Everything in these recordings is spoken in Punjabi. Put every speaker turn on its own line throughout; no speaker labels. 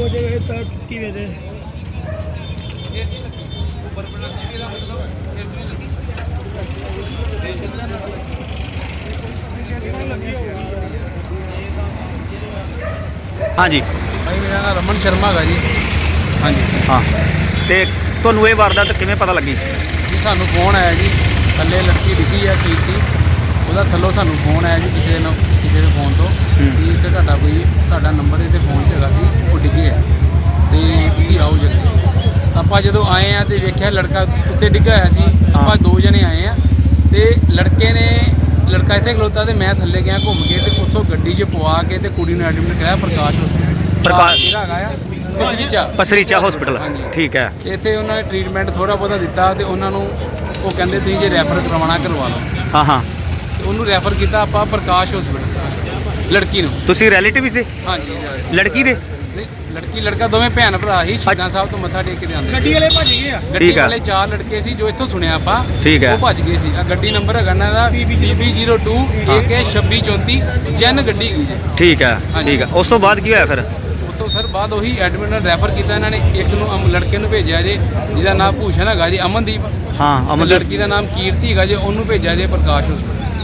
ਵਜੇ ਗਏ ਤਾਂ ਟੁੱਟੀ ਵੇ ਦੇ?
ਹਾਂਜੀ।
ਭਾਈ ਮੇਰਾ ਨਾਮ ਰਮਨ ਸ਼ਰਮਾ ਹੈਗਾ ਜੀ। ਹਾਂਜੀ।
ਹਾਂ। ਤੇ ਤੁਹਾਨੂੰ ਇਹ ਵਾਰਦਾਤ ਕਿਵੇਂ ਪਤਾ ਲੱਗੀ?
ਜੀ ਸਾਨੂੰ ਫੋਨ ਆਇਆ ਜੀ। ਥੱਲੇ ਲੜਕੀ ਡਿੱਗੀ ਆ ਕੀਰਤੀ ਉਹਦਾ ਥੱਲੋਂ ਸਾਨੂੰ ਫੋਨ ਆਇਆ ਜੀ ਕਿਸੇ ਨੂੰ। ਕਿਸੇ ਦੇ ਫੋਨ ਤੋਂ ਕਿ ਇੱਥੇ ਤੁਹਾਡਾ ਕੋਈ ਤੁਹਾਡਾ ਨੰਬਰ ਇਹਦੇ ਫੋਨ 'ਚ ਹੈਗਾ ਸੀ ਉਹ ਡਿੱਗੇ ਆ। ਤੇ ਤੁਸੀਂ ਆਓ ਜਲਦੀ। ਆਪਾਂ ਜਦੋਂ ਆਏ ਆ ਤੇ ਵੇਖਿਆ ਲੜਕਾ ਉੱਤੇ ਡਿੱਗਾ ਹੋਇਆ ਸੀ ਆਪਾਂ ਦੋ ਜਣੇ ਆਏ ਆ ਤੇ ਲੜਕੇ ਨੇ ਲੜਕਾ ਇੱਥੇ ਖਲੋਤਾ ਤੇ ਮੈਂ ਥੱਲੇ ਗਿਆ ਘੁੰਮ ਕੇ ਤੇ ਉੱਥੋਂ ਗੱਡੀ 'ਚ ਪਵਾ ਕੇ ਤੇ ਕੁੜੀ ਨੂੰ ਐਡਮਿਟ ਕਰਾਇਆ ਪ੍ਰਕਾਸ਼ ਹਸਪੀਟਲ
ਪ੍ਰਕਾਸ਼-
ਜਿਹੜਾ ਹੈਗਾ ਆ ਪਸਰੀਚਾ।
ਪਸਰੀਚਾ ਹਸਪੀਟਲ। ਠੀਕ ਹੈ।
ਇੱਥੇ ਉਹਨਾਂ ਨੇ ਟ੍ਰੀਟਮੈਂਟ ਥੋੜਾ ਬਹੁਤਾ ਦਿੱਤਾ ਤੇ ਉਹਨਾਂ ਨੂੰ ਉਹ ਕਹਿੰਦੇ ਤੁਸੀਂ ਜੇ ਰੈਫਰ ਕਰਵਾਉਣਾ ਕਰਵਾ ਲਓ।
ਹਾਂ ਹਾਂ।
ਉਹਨੂੰ ਰੈਫਰ ਕੀਤਾ ਆਪਾਂ ਪ੍ਰਕਾਸ਼ ਹਸਪੀਟਲ ਲੜਕੀ ਨੂੰ।
ਤੁਸੀਂ ਰਿਲੇਟਿਵ ਸੀ?
ਹਾਂਜੀ
ਲੜਕੀ ਦੇ?
ਨਹੀਂ ਲੜਕੀ ਲੜਕਾ ਦੋਵੇਂ ਭੈਣ ਭਰਾ ਹੀ ਸ਼ਹੀਦਾਂ ਸਾਹਿਬ ਤੋਂ ਮੱਥਾ ਟੇਕ ਕੇ ਆਉਂਦੇ
ਗੱਡੀ ਵਾਲੇ ਭੱਜ ਗਏ ਆ?
ਗੱਡੀ
ਠੀਕ ਆ।
ਵਾਲੇ ਚਾਰ ਲੜਕੇ ਸੀ ਜੋ ਇੱਥੋਂ ਸੁਣਿਆ ਆਪਾਂ
ਠੀਕ।
ਉਹ ਭੱਜ ਗਏ ਸੀ। ਆ ਗੱਡੀ ਨੰਬਰ ਹੈਗਾ ਇਹਨਾਂ ਦਾ BB02 AK2634 ਜਨ ਗੱਡੀ ਗਈ ਜੀ
ਠੀਕ
ਹਾਂਜੀ।
ਠੀਕ ਹੈ ਉਸ ਤੋਂ ਬਾਅਦ ਕੀ ਹੋਇਆ ਫਿਰ?
ਉਤੋਂ ਸਰ ਬਾਅਦ ਉਹੀ ਐਡਮਿਟ ਨਾਲ ਰੈਫਰ ਕੀਤਾ ਇਹਨਾਂ ਨੇ ਇੱਕ ਨੂੰ ਅਮ- ਲੜਕੇ ਨੂੰ ਭੇਜਿਆ ਜੇ ਜਿਹਦਾ ਨਾਮ ਭੂਸ਼ਣ ਹੈਗਾ ਜੀ ਅਮਨਦੀਪ।
ਹਾਂ
ਤੇ
ਅਮਨ
ਲੜਕੀ ਦਾ ਨਾਮ ਕੀਰਤੀ ਹੈਗਾ ਜੇ ਉਹਨੂੰ ਭੇਜਿਆ ਜੇ ਪ੍ਰਕਾਸ਼ ਹਸਪਤਾਲ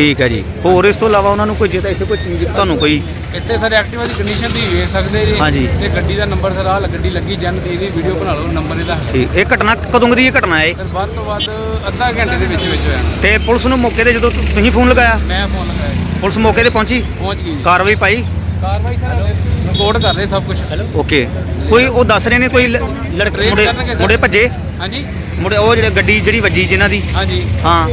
ਠੀਕ ਹੈ ਜੀ। ਹੋਰ ਇਸ ਤੋਂ ਇਲਾਵਾ ਉਹਨਾਂ ਨੂੰ ਕੋਈ ਜੇ ਤਾਂ ਇੱਥੇ ਕੋਈ ਚੀਜ਼ ਤੁਹਾਨੂੰ ਕੋਈ
ਇੱਥੇ ਸਰ ਐਕਟਿਵਾ ਦੀ ਕੰਡੀਸ਼ਨ ਦੀ ਵੇਖ ਸਕਦੇ ਜੀ।
ਹਾਂਜੀ।
ਤੇ ਗੱਡੀ ਦਾ ਨੰਬਰ ਸਰ ਆਹ ਗੱਡੀ ਲੱਗੀ ਜਨ ਤੇ ਇਹਦੀ ਵੀਡੀਓ ਬਣਾ ਲਓ ਨੰਬਰ ਇਹਦਾ।
ਠੀਕ। ਇਹ ਘਟਨਾ ਕਦੋਂ ਦੀ ਇਹ ਘਟਨਾ ਹੈ?
ਸਰ ਵੱਧ ਤੋਂ ਵੱਧ ਅੱਧਾ ਘੰਟੇ ਦੇ ਵਿੱਚ ਵਿੱਚ ਹੋਇਆ।
ਤੇ ਪੁਲਿਸ ਨੂੰ ਮੌਕੇ ਤੇ ਜਦੋਂ ਤੁ- ਤੁਸੀਂ ਫੋਨ ਲਗਾਇਆ?
ਮੈਂ ਫੋਨ ਲਗਾਇਆ ਜੀ।
ਪੁਲਿਸ ਮੌਕੇ ਤੇ ਪਹੁੰਚੀ?
ਪਹੁੰਚ ਗਈ ਜੀ।
ਕਾਰਵਾਈ ਪਾਈ?
ਕਾਰਵਾਈ ਸਰ ਰਿਪੋਰਟ ਕਰ ਰਹੇ ਸਭ ਕੁਝ
ਓਕੇ ਕੋਈ ਉਹ ਦੱਸ ਰਹੇ ਨੇ ਕੋਈ ਲ- ਲੜਕੇ
Trace
ਮੁੰਡੇ
ਕਰਨਗੇ ਸਰ।
ਮੁੰਡੇ ਭੱਜੇ?
ਹਾਂਜੀ।
ਮੁੰਡੇ ਉਹ ਜਿਹੜੇ ਗੱਡੀ ਜਿਹੜੀ ਵੱਜੀ ਜਿਨ੍ਹਾਂ ਦੀ?
ਹਾਂਜੀ।
ਹਾਂ।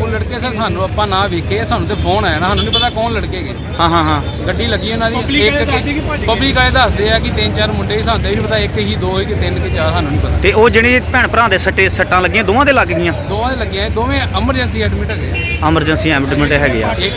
ਉਹ ਲੜਕੇ ਸਰ ਸਾਨੂੰ ਆਪਾਂ ਨਾ ਵੇਖੇ ਸਾਨੂੰ ਤੇ ਫੋਨ ਆਇਆ ਨਾ ਸਾਨੂੰ ਨਹੀਂ ਪਤਾ ਕੌਣ ਲੜਕੇ ਹੈਗੇ
ਹਾਂ ਹਾਂ ਹਾਂ।
ਗੱਡੀ ਲੱਗੀ ਉਹਨਾਂ ਦੀ
Public ਵਾਲੇ ਦੱਸਦੇ ਕਿ ਭੱਜ? ਗਏ।
ਪਬਲਿਕ ਵਾਲੇ ਦੱਸਦੇ ਆ ਕਿ ਤਿੰਨ ਚਾਰ ਮੁੰਡੇ ਸੀ, ਸਾਨੂੰ ਤਾਂ ਨਹੀਂ ਪਤਾ ਇੱਕ ਹੀ ਦੋ ਹੀ ਕਿ ਤਿੰਨ ਕਿ ਚਾਰ ਸਾਨੂੰ ਨਹੀਂ ਪਤਾ।
ਤੇ ਉਹ ਜਿਹੜੇ ਭੈਣ ਭਰਾ ਦੇ ਸੱਟੇ ਸੱਟਾਂ ਲੱਗੀਆਂ ਦੋਵਾਂ ਦੇ ਲੱਗ ਗਈਆਂ?
ਦੋਵਾਂ ਦੇ ਲੱਗੀਆਂ ਦੋਵੇਂ ਐਮਰਜੈਂਸੀ ਐਡਮਿਟ ਹੈਗੇ ਆ।
ਐਮਰਜੈਂਸੀ ਐਡਮਿਟ ਹੈਗੇ ਆ।
ਇੱਕ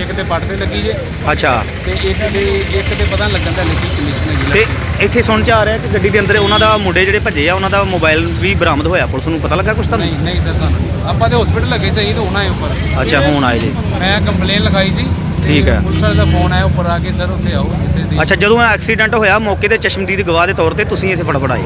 ਇੱਕ ਤੇ ਪੱਟ ਤੇ ਲੱਗੀ ਜੇ।
ਅੱਛਾ।
ਤੇ ਇੱਕ ਦੇ ਇੱਕ ਤੇ ਪਤਾ ਨੀ ਲੱਗਣ ਦਾ ਲੱਗੀ ਹੈਗੀ
ਤੇ ਇੱਥੇ ਸੁਣ ਚ ਆ ਰਿਹਾ ਕਿ ਗੱਡੀ ਦੇ ਅੰਦਰ ਉਹਨਾਂ ਦਾ ਮੁੰਡੇ ਜਿਹੜੇ ਭੱਜੇ ਆ ਉਹਨਾਂ ਦਾ ਮੋਬਾਈਲ ਵੀ ਬਰਾਮਦ ਹੋਇਆ। ਪੁਲਿਸ ਨੂੰ ਪਤਾ ਲੱਗਾ ਕੁਛ ਤੁਹਾਨੂੰ?
ਨਹੀਂ ਨਹੀਂ ਸਰ ਸਾਨੂੰ ਆਪਾਂ ਤੇ ਹਸਪੀਟਲ ਲੱਗੇ ਸਹੀ ਤੇ ਹੋਣਾ ਹੈ ਉੱਪਰ।
ਅੱਛਾ ਹੁਣ ਆਏ ਜੀ।
ਮੈਂ ਕੰਪਲੇਨ ਲਿਖਾਈ ਸੀ ਤੇ
ਠੀਕ ਹੈ।
ਪੁਲਿਸ ਵਾਲੇ ਦਾ ਫੋਨ ਆਇਆ ਉੱਪਰ ਆ ਕੇ ਸਰ ਉੱਥੇ ਆਓ ਜਿੱਥੇ ਦੀ
ਅੱਛਾ ਜਦੋਂ ਐਕਸੀਡੈਂਟ ਹੋਇਆ ਮੌਕੇ ਤੇ ਚਸ਼ਮਦੀਦ ਗਵਾਹ ਦੇ ਤੌਰ ਤੇ ਤੁਸੀਂ ਇੱਥੇ ਫਟਾਫਟ ਆਏ?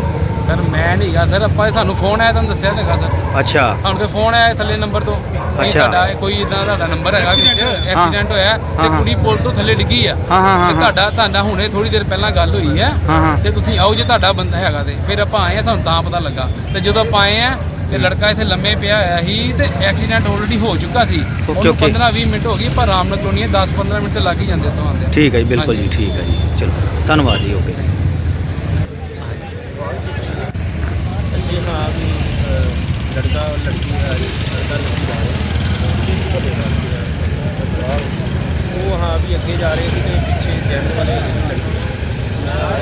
ਸਰ ਮੈਂ ਨਹੀਂ ਗਾ। ਸਰ ਆਪਾਂ ਸਾਨੂੰ ਫੋਨ ਆਇਆ ਤੁਹਾਨੂੰ ਦੱਸਿਆ ਤਾਂ ਹੈਗਾ ਸਰ।
ਅੱਛਾ।
ਸਾਨੂੰ ਤੇ ਫੋਨ ਆਇਆ ਥੱਲੇ ਨੰਬਰ ਤੋਂ।
ਅੱਛਾ।
ਤੁਹਾਡਾ ਇਹ ਕੋਈ ਇਦਾਂ ਤੁਹਾਡਾ ਨੰਬਰ ਹੈਗਾ ਵਿੱਚ ਐਕਸੀਡੈਂਟ ਹੋਇਆ ਤੇ। ਕੁੜੀ ਪੁਲ ਤੋਂ ਥੱਲੇ ਡਿੱਗੀ ਆ
ਹਾਂ, ਹਾਂ, ਹਾਂ,
ਤੇ। ਤੁਹਾਡਾ ਤੁਹਾਡਾ ਹੁਣੇ ਥੋੜੀ ਦੇਰ ਪਹਿਲਾਂ ਗੱਲ ਹੋਈ ਹਾਂ। ਤੇ ਤੁਸੀਂ ਆਓ ਜੇ ਤੁਹਾਡਾ ਬੰਦਾ ਹੈਗਾ ਤੇ ਫਿਰ ਆਪਾਂ ਆਏ ਆ ਤੁਹਾਨੂੰ ਤਾਂ ਪਤਾ ਲੱਗਾ ਤੇ ਜਦੋਂ ਆਪਾਂ ਆਏ ਆ ਤੇ ਲੜਕਾ ਇੱਥੇ ਲੰਮੇ ਪਿਆ ਹੋਇਆ ਸੀ ਤੇ ਐਕਸੀਡੈਂਟ ਆਲਰੇਡੀ ਹੋ ਚੁੱਕਾ ਸੀ ਉਹਨੂੰ
ਓਕੇ।
15 20 ਮਿੰਟ ਹੋ ਗਏ ਪਰ ਆਰਾਮ ਨਾਲ ਕਲੋਨੀ 10 15 ਮਿੰਟ ਤੇ ਲੱਗ ਹੀ ਜਾਂਦੇ ਤੋਂ ਆਉਂਦੇ
ਠੀਕ ਹੈ ਜੀ ਬਿਲਕੁਲ ਜੀ। ਠੀਕ ਹੈ ਜੀ ਚਲੋ ਧੰਨਵਾਦ ਜੀ ਓਕੇ
ਜੀ ਹਾਂ ਵੀ ਅਹ, ਲੜਕਾ ਲੜਕੀ ਦਾ ਲੜਕਾ ਲੜਕੀ ਜਾ ਰਹੇ ਉਹ ਹਾਂ ਵੀ ਅੱਗੇ ਜਾ ਰਹੇ ਸੀ ਤੇ ਪਿੱਛੇ ਜੈਨ ਵਾਲੇ ਜਿਹੜੀ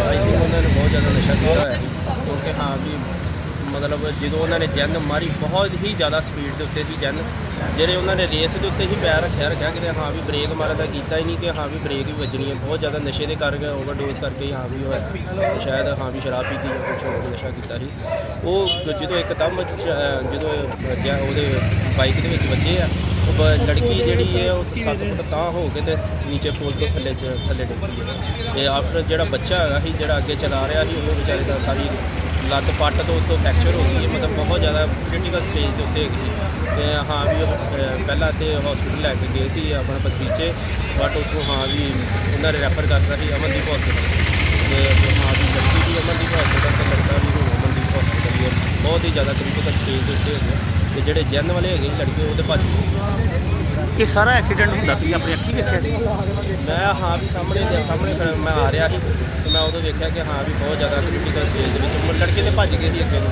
ਆਈ ਥਿੰਕ ਉਹਨਾਂ ਨੇ ਬਹੁਤ ਜ਼ਿਆਦਾ ਨਸ਼ਾ ਕੀਤਾ ਹੋਇਆ ਸੀ। ਕਿਉਂਕਿ ਹਾਂ ਵੀ ਮਤਲਬ ਜਦੋਂ ਉਹਨਾਂ ਨੇ ਜੈਨ ਮਾਰੀ, ਬਹੁਤ ਹੀ ਜ਼ਿਆਦਾ ਸਪੀਡ ਦੇ ਉੱਤੇ ਸੀ ਜੈਨ। ਜਿਹੜੇ ਉਹਨਾਂ ਨੇ ਰੇਸ ਦੇ ਉੱਤੇ ਹੀ ਪੈਰ ਰੱਖਿਆ ਰੱਖਿਆ ਕਿ ਹਾਂ ਵੀ ਬ੍ਰੇਕ ਮਾਰਨ ਦਾ ਕੀਤਾ ਹੀ ਨਹੀਂ ਕਿ ਹਾਂ ਵੀ ਬ੍ਰੇਕ ਵੀ ਵੱਜਣੀ ਹੈ। ਬਹੁਤ ਜ਼ਿਆਦਾ ਨਸ਼ੇ ਦੇ ਕਰਕੇ ਓਵਰਡੋਜ਼ ਕਰਕੇ ਹੀ ਹਾਂ ਵੀ ਹੋਇਆ ਸ਼ਾਇਦ ਹਾਂ ਵੀ ਸ਼ਰਾਬ ਪੀਤੀ ਜਾਂ ਕੁਝ ਹੋਰ ਨਸ਼ਾ ਕੀਤਾ ਸੀ। ਉਹ ਜਦੋਂ ਇੱਕਦਮ ਚ- ਜਦੋਂ ਵੱਜਿਆ ਉਹਦੇ ਬਾਈਕ ਦੇ ਵਿੱਚ ਵੱਜੇ ਆ ਉਹ ਬ- ਲੜਕੀ ਜਿਹੜੀ ਹੈ ਉਹ 7 ਫੁੱਟ ਤਾਂ ਹੋ ਕੇ ਤੇ ਨੀਚੇ ਪੁਲ ਤੋਂ ਥੱਲੇ ਚ ਥੱਲੇ ਡਿੱਗੀ ਹੈ। ਤੇ ਆਫਟਰ ਜਿਹੜਾ ਬੱਚਾ ਹੈਗਾ ਸੀ ਜਿਹੜਾ ਅੱਗੇ ਚਲਾ ਰਿਹਾ ਸੀ ਉਹ ਵਿਚਾਰੇ ਦਾ ਸਾਰੀ ਲੱਤ ਪੱਟ ਤੋਂ ਉੱਤੋਂ ਫ੍ਰੈਕਚਰ ਹੋ ਗਈ ਹੈ। ਮਤਲਬ ਬਹੁਤ ਜ਼ਿਆਦਾ ਕ੍ਰਿਟੀਕਲ ਸਟੇਜ ਦੇ ਉੱਤੇ ਹੈਗੀ ਸੀ। ਤੇ ਹਾਂ ਵੀ ਉਹ, ਅਹ, ਪਹਿਲਾਂ ਤੇ ਹਸਪੀਟਲ ਲੈ ਕੇ ਗਏ ਸੀ ਆਪਣਾ ਬਸਰੀਚੇ ਬਟ ਉੱਥੋਂ ਹਾਂ ਵੀ ਉਹਨਾਂ ਨੇ ਰੈਫਰ ਕਰਤਾ ਸੀ ਅਮਨਦੀਪ ਹਸਪੀਟਲ ਤੇ ਹਾਂ ਵੀ ਲੜਕੀ ਵੀ ਅਮਨਦੀਪ ਹਸਪੀਟਲ ਤੇ ਲੜਕਾ ਵੀ ਹੁਣ ਅਮਨਦੀਪ ਹਸਪੀਟਲ ਹੀ ਹੈ। ਬਹੁਤ ਹੀ ਜ਼ਿਆਦਾ ਕ੍ਰਿਟੀਕਲ ਸਟੇਜ ਦੇ ਉੱਤੇ ਹੈਗੇ ਤੇ ਜਿਹੜੇ ਜਨ ਵਾਲੇ ਹੈਗੇ ਸੀ ਲੜਕੇ ਉਹ ਤੇ ਭੱਜ ਗਏ।
ਇਹ ਸਾਰਾ ਐਕਸੀਡੈਂਟ ਹੁੰਦਾ ਤੁਸੀਂ ਆਪਣੇ ਅੱਖੀਂ ਵੇਖਿਆ ਸੀ?
ਮੈਂ ਹਾਂ ਵੀ ਸਾਹਮਣੇ ਦੇ ਸਾਹਮਣੇ ਖੜਾ- ਮੈਂ ਆ ਰਿਹਾ ਸੀ ਤੇ ਮੈਂ ਉਦੋਂ ਵੇਖਿਆ ਕਿ ਹਾਂ ਵੀ ਬਹੁਤ ਜ਼ਿਆਦਾ ਕ੍ਰਿਟੀਕਲ ਸਟੇਜ ਦੇ ਵਿੱਚ ਲੜਕੇ ਤੇ ਭੱਜ ਗਏ ਸੀ ਅੱਗੇ ਨੂੰ।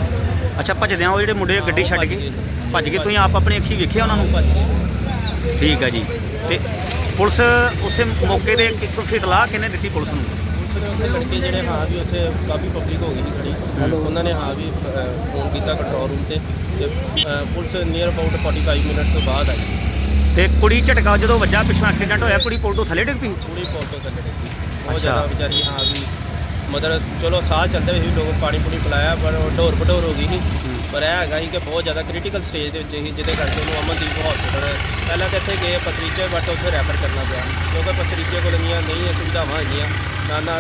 ਅੱਛਾ ਭੱਜਦਿਆਂ ਉਹ ਜਿਹੜੇ ਮੁੰਡੇ ਗੱਡੀ ਛੱਡ ਕੇ ਭੱਜ ਗਏ। ਤੁਸੀਂ ਆਪ ਆਪਣੀ ਅੱਖੀਂ ਵੇਖਿਆ ਉਹਨਾਂ ਨੂੰ?
ਭੱਜ ਗਏ।
ਠੀਕ ਹੈ ਜੀ। ਤੇ ਪੁਲਿਸ ਉਸੇ ਮੌਕੇ ਦੇ ਇੱਕ ਫਿਤਲਾ ਕਿਹਨੇ ਦਿੱਤੀ ਪੁਲਿਸ ਨੂੰ?
ਲੜਕੇ ਜਿਹੜੇ ਹਾਂ ਵੀ ਉੱਥੇ ਕਾਫੀ ਪਬਲਿਕ ਹੋ ਗਈ ਸੀ ਖੜੀ। ਉਹਨਾਂ ਨੇ ਹਾਂ ਵੀ ਫੋਨ ਕੀਤਾ ਕੰਟਰੋਲ ਰੂਮ ਤੇ ਤੇ ਪੁਲਿਸ ਨੀਅਰ ਅਬਾਊਟ 45 ਮਿੰਟ ਤੋਂ ਬਾਅਦ ਆਈ।
ਤੇ ਕੁੜੀ ਝਟਕਾ ਜਦੋਂ ਵੱਜਾ ਪਿੱਛੋਂ ਐਕਸੀਡੈਂਟ ਹੋਇਆ ਕੁੜੀ ਪੁਲ ਤੋਂ ਥੱਲੇ ਡਿੱਗ ਪਈ?
ਪੂਰੀ ਪੁਲ ਤੋਂ ਥੱਲੇ ਡਿੱਗੀ ਬਹੁਤ
ਅੱਛਾ।
ਜ਼ਿਆਦਾ ਵਿਚਾਰੀ ਹਾਂ ਵੀ ਮਤਲਬ ਚਲੋ ਸਾਹ ਚੱਲਦੇ ਸੀ ਲੋਕ ਪਾਣੀ ਪੂਣੀ ਪਿਲਾਇਆ ਪਰ ਉਹ ਢੋਰ ਭਟੋਰ ਹੋ ਗਈ ਸੀ। ਪਰ ਇਹ ਹੈਗਾ ਸੀ ਕਿ ਬਹੁਤ ਜ਼ਿਆਦਾ ਕ੍ਰਿਟੀਕਲ ਸਟੇਜ ਦੇ ਵਿੱਚ ਸੀ ਜਿਹਦੇ ਕਰਕੇ ਉਹਨੂੰ ਅਮਨਦੀਪ ਹਸਪੀਟਲ ਪਹਿਲਾਂ ਤਾਂ ਇੱਥੇ ਗਏ ਪਸਰੀਚੇ ਬਟ ਉੱਥੇ ਰੈਫਰ ਕਰਨਾ ਪਿਆ। ਕਿਉਂਕਿ ਪਸਰੀਚੇ ਕੋਲ ਇੰਨੀਆਂ ਨਹੀਂ ਇਹ ਸੁਵਿਧਾਵਾਂ ਹੈਗੀਆਂ। ਨਾ ਨਾ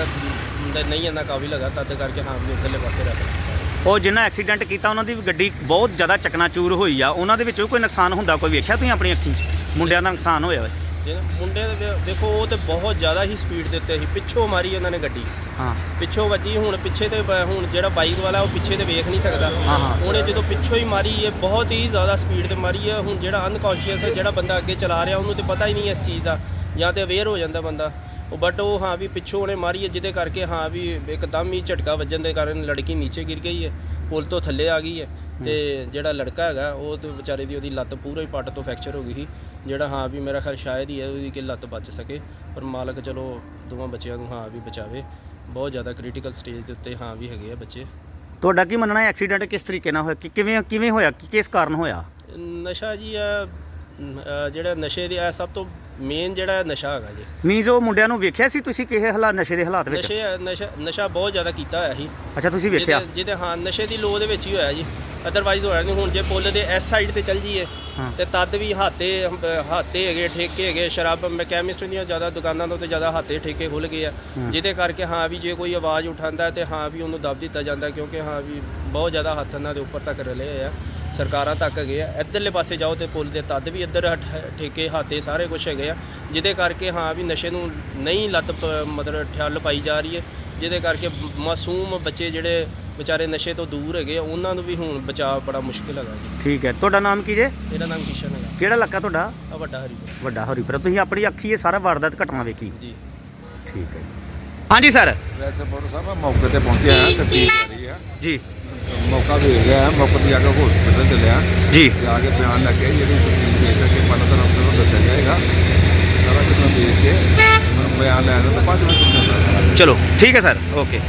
ਹੁੰਦਾ ਨਹੀਂ ਇੰਨਾ ਕਾਬਿਲ ਹੈਗਾ ਤਦ ਕਰਕੇ ਹਾਂ ਵੀ ਉੱਧਰਲੇ ਪਾਸੇ ਰੱਖ ਦਿੱਤਾ
ਉਹ ਜਿਨ੍ਹਾਂ ਐਕਸੀਡੈਂਟ ਕੀਤਾ ਉਹਨਾਂ ਦੀ ਵੀ ਗੱਡੀ ਬਹੁਤ ਜ਼ਿਆਦਾ ਚਕਨਾਚੂਰ ਹੋਈ ਆ। ਉਹਨਾਂ ਦੇ ਵਿੱਚੋਂ ਕੋਈ ਨੁਕਸਾਨ ਹੁੰਦਾ ਕੋਈ ਵੇਖਿਆ ਤੁਸੀਂ ਆਪਣੀ ਅੱਖੀਂ ਮੁੰਡਿਆਂ ਦਾ ਨੁਕਸਾਨ ਹੋਇਆ ਵਾ
ਜੇ ਮੁੰਡੇ ਦੇ ਦੇ- ਦੇਖੋ ਉਹ ਤੇ ਬਹੁਤ ਜ਼ਿਆਦਾ ਹੀ ਸਪੀਡ ਦੇ ਉੱਤੇ ਸੀ। ਪਿੱਛੋਂ ਮਾਰੀ ਉਹਨਾਂ ਨੇ ਗੱਡੀ।
ਹਾਂ।
ਪਿੱਛੋਂ ਵੱਜੀ ਹੁਣ ਪਿੱਛੇ ਤੇ ਬ- ਹੁਣ ਜਿਹੜਾ ਬਾਈਕ ਵਾਲਾ ਉਹ ਪਿੱਛੇ ਤੇ ਵੇਖ ਨਹੀਂ ਸਕਦਾ।
ਹਾਂ, ਹਾਂ।
ਉਹਨੇ ਜਦੋਂ ਪਿੱਛੋਂ ਹੀ ਮਾਰੀ ਹੈ ਬਹੁਤ ਹੀ ਜ਼ਿਆਦਾ ਸਪੀਡ ਤੇ ਮਾਰੀ ਹੈ ਹੁਣ ਜਿਹੜਾ ਅਨਕੌਂਸ਼ੀਅਸ ਹੈ ਜਿਹੜਾ ਬੰਦਾ ਅੱਗੇ ਚਲਾ ਰਿਹਾ ਉਹਨੂੰ ਤੇ ਪਤਾ ਹੀ ਨਹੀਂ ਇਸ ਚੀਜ਼ ਦਾ। ਜਾਂ ਤੇ ਅਵੇਅਰ ਹੋ ਜਾਂਦਾ ਬੰਦਾ। ਉਹ ਬਟ ਉਹ ਹਾਂ ਵੀ ਪਿੱਛੋਂ ਉਹਨੇ ਮਾਰੀ ਹੈ ਜਿਹਦੇ ਕਰਕੇ ਹਾਂ ਵੀ ਇੱਕਦਮ ਹੀ ਝਟਕਾ ਵੱਜਣ ਦੇ ਕਾਰਨ ਲੜਕੀ ਨੀਚੇ ਗਿਰ ਗਈ ਹੈ ਪੁਲ ਤੋਂ ਥੱਲੇ ਆ ਗਈ ਹੈ ਤੇ ਜਿਹੜਾ ਲੜਕਾ ਹੈਗਾ ਉਹ ਤੇ ਵਿਚਾਰੇ ਦੀ ਉਹਦੀ ਲੱਤ ਪੂਰਾ ਹੀ ਪੱਟ ਤੋਂ ਫ੍ਰੈਕਚਰ ਹੋ ਗਈ ਸੀ ਜਿਹੜਾ ਹਾਂ ਵੀ ਮੇਰਾ ਖਿਆਲ ਸ਼ਾਇਦ ਹੀ ਹੈ ਉਹਦੀ ਕਿ ਲੱਤ ਬਚ ਸਕੇ ਪਰ ਮਾਲਕ ਚਲੋ ਦੋਵਾਂ ਬੱਚਿਆਂ ਨੂੰ ਹਾਂ ਵੀ ਬਚਾਵੇ ਬਹੁਤ ਜ਼ਿਆਦਾ ਕ੍ਰਿਟੀਕਲ ਸਟੇਜ ਦੇ ਉੱਤੇ ਹਾਂ ਵੀ ਹੈਗੇ ਆ ਬੱਚੇ।
ਤੁਹਾਡਾ ਕੀ ਮੰਨਣਾ ਹੈ? ਐਕਸੀਡੈਂਟ ਕਿਸ ਤਰੀਕੇ ਨਾਲ ਹੋਇਆ? ਕਿ ਕਿਵੇਂ ਕਿਵੇਂ ਹੋਇਆ? ਕਿ ਕਿਸ ਕਾਰਨ ਹੋਇਆ?
ਨਸ਼ਾ ਜੀ ਆ ਜਿਹੜਾ ਨਸ਼ੇ ਦੇ ਆ ਸਭ ਤੋਂ ਮੇਨ ਜਿਹੜਾ ਨਸ਼ਾ ਹੈਗਾ ਜੀ।
ਮੀਨਸ ਉਹ ਮੁੰਡਿਆਂ ਨੂੰ ਵੇਖਿਆ ਸੀ ਤੁਸੀਂ ਕਿਸੇ ਹਾਲਾਤ ਨਸ਼ੇ ਦੇ ਹਾਲਾਤ ਵਿੱਚ?
ਨਸ਼ੇ ਨਸ਼ਾ ਨਸ਼ਾ ਬਹੁਤ ਜ਼ਿਆਦਾ ਕੀਤਾ ਹੋਇਆ ਸੀ।
ਅੱਛਾ ਤੁਸੀਂ ਵੇਖਿਆ?
ਜਿਹਦੇ ਜਿਹਦੇ ਹਾਂ ਨਸ਼ੇ ਦੀ ਲੋ ਦੇ ਵਿੱਚ ਹੀ ਹੋਇਆ ਜੀ। ਅਦਰਵਾਈਜ਼ ਹੋਇਆ ਨਹੀਂ ਹੁਣ ਜੇ ਪੁੱਲ ਦੇ ਇਸ ਸਾਈਡ ਤੇ ਚੱਲ ਜੀਏ
ਹਾਂ।
ਤੇ ਤਦ ਵੀ ਹਾਤੇ ਹਾਤੇ ਹੈਗੇ ਠੇਕੇ ਹੈਗੇ ਸ਼ਰਾਬ ਕੈਮਿਸਟ ਦੀਆਂ ਜ਼ਿਆਦਾ ਦੁਕਾਨਾਂ ਤੋਂ ਤੇ ਜ਼ਿਆਦਾ ਹਾਤੇ ਠੇਕੇ ਖੁੱਲ ਗਏ ਆ।
ਹਾਂ।
ਜਿਹਦੇ ਕਰਕੇ ਹਾਂ ਵੀ ਜੇ ਕੋਈ ਆਵਾਜ਼ ਉਠਾਉਂਦਾ ਹੈ ਤੇ ਹਾਂ ਵੀ ਉਹਨੂੰ ਦਬ ਦਿੱਤਾ ਜਾਂਦਾ ਕਿਉਂਕਿ ਹਾਂ ਵੀ ਬਹੁਤ ਜ਼ਿਆਦਾ ਹੱਥ ਇਹਨਾਂ ਦੇ ਉੱਪਰ ਤੱਕ ਰਲੇ ਹੋਏ ਆ। ਸਰਕਾਰਾਂ ਤੱਕ ਹੈਗੇ ਆ। ਇੱਧਰਲੇ ਪਾਸੇ ਜਾਓ ਤੇ ਪੁੱਲ ਦੇ ਤਦ ਵੀ ਇੱਧਰ ਠੇਕੇ ਹਾਤੇ ਸਾਰੇ ਕੁਝ ਹੈਗੇ ਆ। ਜਿਹਦੇ ਕਰਕੇ ਹਾਂ ਵੀ ਨਸ਼ੇ ਨੂੰ ਨਹੀਂ ਲੱਤ ਮਤਲਬ ਠੱਲ ਪਾਈ ਜਾ ਰਹੀ ਹੈ। ਜਿਹਦੇ ਕਰਕੇ ਮਾਸੂਮ ਬੱਚੇ ਜਿਹੜੇ ਵਿਚਾਰੇ ਨਸ਼ੇ ਤੋਂ ਦੂਰ ਹੈਗੇ ਆ ਉਹਨਾਂ ਨੂੰ ਵੀ ਹੁਣ ਬਚਾਅ ਬੜਾ ਮੁਸ਼ਕਿਲ ਹੈਗਾ ਜੀ।
ਠੀਕ ਹੈ। ਤੁਹਾਡਾ ਨਾਮ ਕੀ ਜੇ?
ਇਹਦਾ ਨਾਮ ਕਿਸ਼ਨ ਹੈਗਾ।
ਕਿਹੜਾ ਇਲਾਕਾ ਤੁਹਾਡਾ?
ਆ ਵੱਡਾ ਹਰੀਪੁਰ।
ਵੱਡਾ ਹਰੀਪੁਰ। ਤੁਸੀਂ ਆਪਣੀ ਅੱਖੀ ਇਹ ਸਾਰਾ ਵਾਰਦਾਤ ਘਟਨਾ ਵੇਖੀ।
ਜੀ।
ਠੀਕ ਹੈ ਹਾਂਜੀ ਸਰ।
ਵੈਸੇ ਬੋਰਡ ਸਾਹਿਬ ਮੌਕੇ ਤੇ ਪਹੁੰਚਿਆ ਆ ਰਹੀ ਆ।
ਜੀ।
ਮੌਕਾ ਵੇਖ ਗਿਆ ਮੌਕਾ ਤੇ ਆ ਕੇ ਹਸਪੀਟਲ ਲਿਆ
ਜੀ।
ਜਾ ਕੇ ਬਿਆਨ ਲੱਗ ਗਿਆ ਜਿਹੜੀ ਦੇਖ ਕੇ ਪਹਿਲਾਂ ਤਾਂ ਰੱਬ ਨੂੰ ਦੱਸਿਆ ਜਾਏਗਾ। ਸਾਰਾ ਕੁਝ ਮੈਂ ਦੇਖ ਕੇ ਮੈਨੂੰ ਬਿਆਨ ਲੈ ਲੈਣਾ ਤਾਂ ਬਾਅਦ ਵਿੱਚ ਸੁਣਨਾ
ਚਲੋ ਠੀਕ ਹੈ ਸਰ ਓਕੇ।